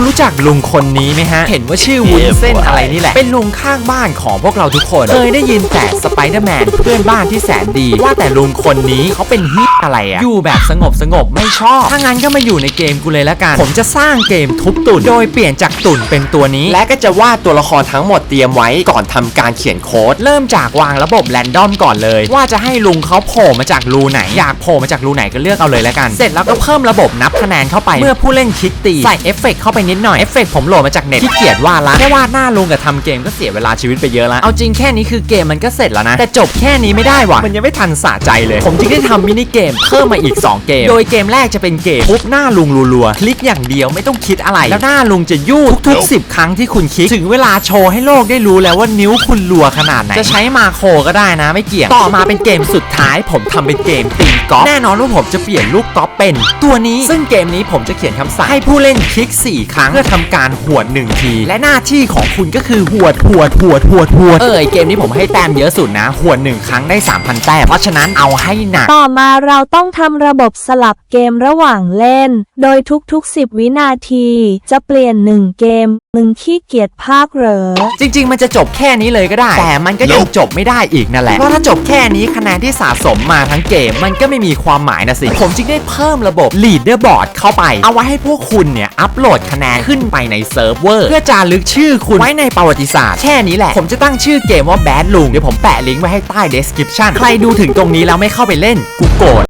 คุณรู้จักลุงคนนี้ไหมฮะ เห็นว่าชื่อวุ้นเส้นอะไรนี่แหละ เป็นลุงข้างบ้านของพวกเราทุกคน เคยได้ยินแต่สไปเดอร์แมนเพื่อนบ้านที่แสนดี ว่าแต่ลุงคนนี้เขาเป็นฮิตอะไรอะอยู่แบบสงบสงบๆไม่ชอบ ถ้างั้นก็มาอยู่ในเกมกูเลยละกัน ผมจะสร้างเกมทุบตุ่น โดยเปลี่ยนจากตุ่นเป็นตัวนี้ และก็จะวาดตัวละครทั้งหมดเตรียมไว้ก่อนทำการเขียนโค้ด เริ่มจากวางระบบแรนดอมก่อนเลย ว่าจะให้ลุงเขาโผล่มาจากรูไหน อยากโผล่มาจากรูไหนก็เลือกเอาเลยแล้วกัน เสร็จแล้วก็เพิ่มระบบนับคะแนนเข้าไป เมื่อผู้เล่นคลิกตีใส่เอฟเฟกต์เข้าไปนิดหน่อยเอฟเฟกต์ผมโหลดมาจากเน็ตขี้เกียจวาดละแค่วาดหน้าลุงกับทำเกมก็เสียเวลาชีวิตไปเยอะล้วเอาจริงแค่นี้คือเกมมันก็เสร็จแล้วนะ แต่จบแค่นี้ไม่ได้ว่ะมันยังไม่ทันสะใจเลย ผมจึงได้ทำมินิเกมเพิ่มมาอีก 2 เกม โดยเกมแรกจะเป็นเกมทุบหน้าลุงรัวๆคลิกอย่างเดียวไม่ต้องคิดอะไร แล้วหน้าลุงจะยู่ทุกๆ10 ครั้งที่คุณคลิกถึงเวลาโชว์ให้โลกได้รู้แล้วว่านิ้วคุณรัวขนาดไหนจะใช้มาโคก็ได้นะ ไม่เกี่ยงต่อมาเป็นเกมสุดท้าย ผมทำเป็นเกมตีกอล์ฟแน่นอนว่าผมจะเปลี่ยนลูกกอล์ฟเป็น ตัวนี้ซึ่งเกมนี้ผมจะเขียนคำสั่งให้ผู้เล่นคลิก4ครั้งเพื่อทำการหวด1ที และหน้าที่ของคุณก็คือหวดหวดหวดหวดหวดเออไอ้เกมนี้ผมให้แต้มเยอะสุดนะหวด1ครั้งได้ 3,000 แต้มเพราะฉะนั้นเอาให้หนัก ต่อมาเราต้องทำระบบสลับเกมระหว่างเล่น โดยทุกๆ 10 วินาที จะเปลี่ยน 1 เกมมึงขี้เกียจภาคเหรอ จริง ๆ มันจะจบแค่นี้เลยก็ได้ แต่มันก็ยังจบไม่ได้อีกนั่นแหละ เพราะถ้าจบแค่นี้คะแนนที่สะสมมาทั้งเกม มันก็ไม่มีความหมายนะสิ ผมจึงได้เพิ่มระบบ Leaderboard เข้าไป เอาไว้ให้พวกคุณเนี่ย อัปโหลดคะแนนขึ้นไปในเซิร์ฟเวอร์ เพื่อจารึกชื่อคุณไว้ในประวัติศาสตร์ แค่นี้แหละ ผมจะตั้งชื่อเกมว่า Bad ลุงเดี๋ยวผมแปะลิงก์ไว้ให้ใต้ description ใครดูถึงตรงนี้แล้วไม่เข้าไปเล่นกูโกรธ